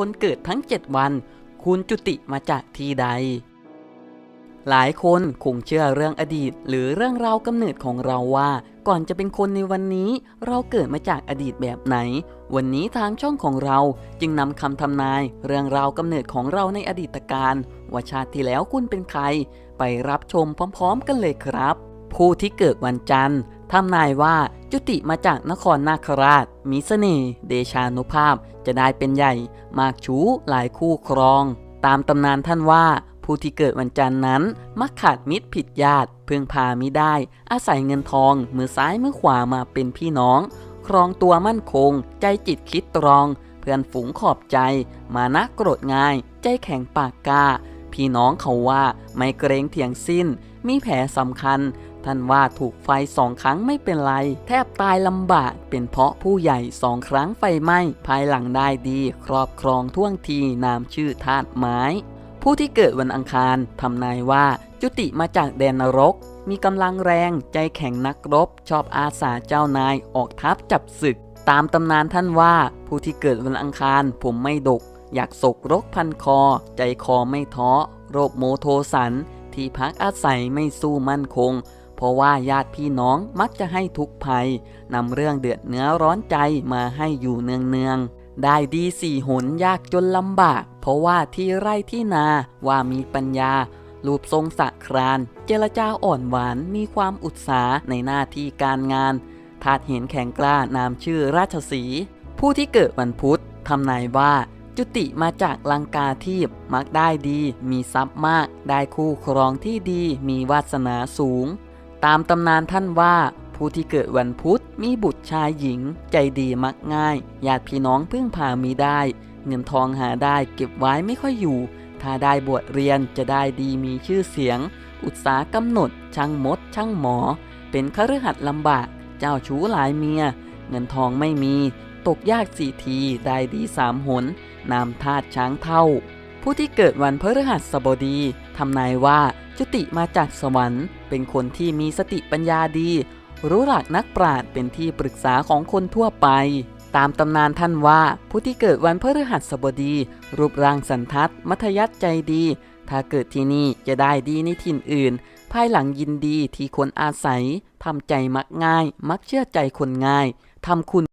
คนเกิดทั้ง 7 วัน คุณจุติมาจากที่ใด หลายคนคงเชื่อเรื่องอดีต หรือเรื่องราวกำเนิดของเราว่า ก่อนจะเป็นคนในวันนี้ เราเกิดมาจากอดีตแบบไหน วันนี้ทางช่องของเราจึงนำคำทำนาย เรื่องราวกำเนิดของเราในอดีตการว่าชาติที่แล้วคุณเป็นใคร ไปรับชมพร้อม ๆ กันเลยครับ ผู้ที่เกิดวันจันทร์ ทำนายว่าจุติมาจากนครนาคราช มีเสน่ห์เดชานุภาพจะได้เป็นใหญ่ มากชู้หลายคู่ครอง ตามตำนานท่านว่า ผู้ที่เกิดวันจันทร์นั้น มักขาดมิตรผิดญาติพึ่งพามิได้ อาศัยเงินทอง มือซ้ายมือขวามาเป็นพี่น้อง ครองตัวมั่นคง ใจจิตคิดตรอง เพื่อนฝูงขอบใจ มานะโกรธง่าย ใจแข็งปากกาพี่น้องเขาว่าไม่เกรงเถียงสิ้น มีแผลสำคัญ ท่านว่าถูกไฟสองครั้งไม่เป็นไร แทบตายลำบาก เป็นเพราะผู้ใหญ่สองครั้งไฟไหม้ ภายหลังได้ดีครอบครองท่วงทีนามชื่อธาตุไม้ ผู้ที่เกิดวันอังคารทำนายว่าจุติมาจากแดนนรก มีกำลังแรงใจแข็งนักรบ ชอบอาสาเจ้านายออกทัพจับศึก ตามตำนานท่านว่า ผู้ที่เกิดวันอังคารผมไม่ดก อยากศกรกพันคอ ใจคอไม่ท้อโรคโมโทสัน ที่พักอาศัยไม่สู้มั่นคง เพราะว่าญาติพี่น้องมักจะให้ทุกภัยนำเรื่องเดือดเนื้อร้อนใจมาให้อยู่เนืองๆ ได้ดีสี่หนยากจนลำบาก เพราะว่าที่ไร่ที่นาว่ามีปัญญา รูปทรงสะคราน เจรจาอ่อนหวานมีความอุตสาหในหน้าที่การงานทาดเห็นแข็งกล้านามชื่อราชสี ผู้ที่เกิดวันพุธทำนายว่าจุติมาจากลังกาทีพมักได้ดี มีทรัพย์มาก ได้คู่ครองที่ดี มีวาสนาสูง ตามตำนานท่านว่าผู้ที่เกิดวันพุธมีบุตรชายหญิง ใจดีมักง่ายญาติพี่น้องพึ่งพามีได้ เงินทองหาได้เก็บไว้ไม่ค่อยอยู่ ถ้าได้บวชเรียนจะได้ดีมีชื่อเสียง อุตสาหกำหนด ช่างมด ช่างหมอ เป็นคฤหัสถ์ลำบาก เจ้าชู้หลายเมีย เงินทองไม่มี ตกยากสี่ทีได้ดีสามหนนามธาตุช้างเท่า ผู้ที่เกิดวันพฤหัสบดีทำนายว่าจุติมาจากสวรรค์ เป็นคนที่มีสติปัญญาดี รู้หลักนักปราชญ์เป็นที่ปรึกษาของคนทั่วไป ตามตำนานท่านว่าผู้ที่เกิดวันพฤหัสบดี รูปร่างสันทัดมัธยัติใจดี ถ้าเกิดที่นี่จะได้ดีในถิ่นอื่น ภายหลังยินดีที่คนอาศัยทำใจมักง่าย มักเชื่อใจคนง่ายทำคุณ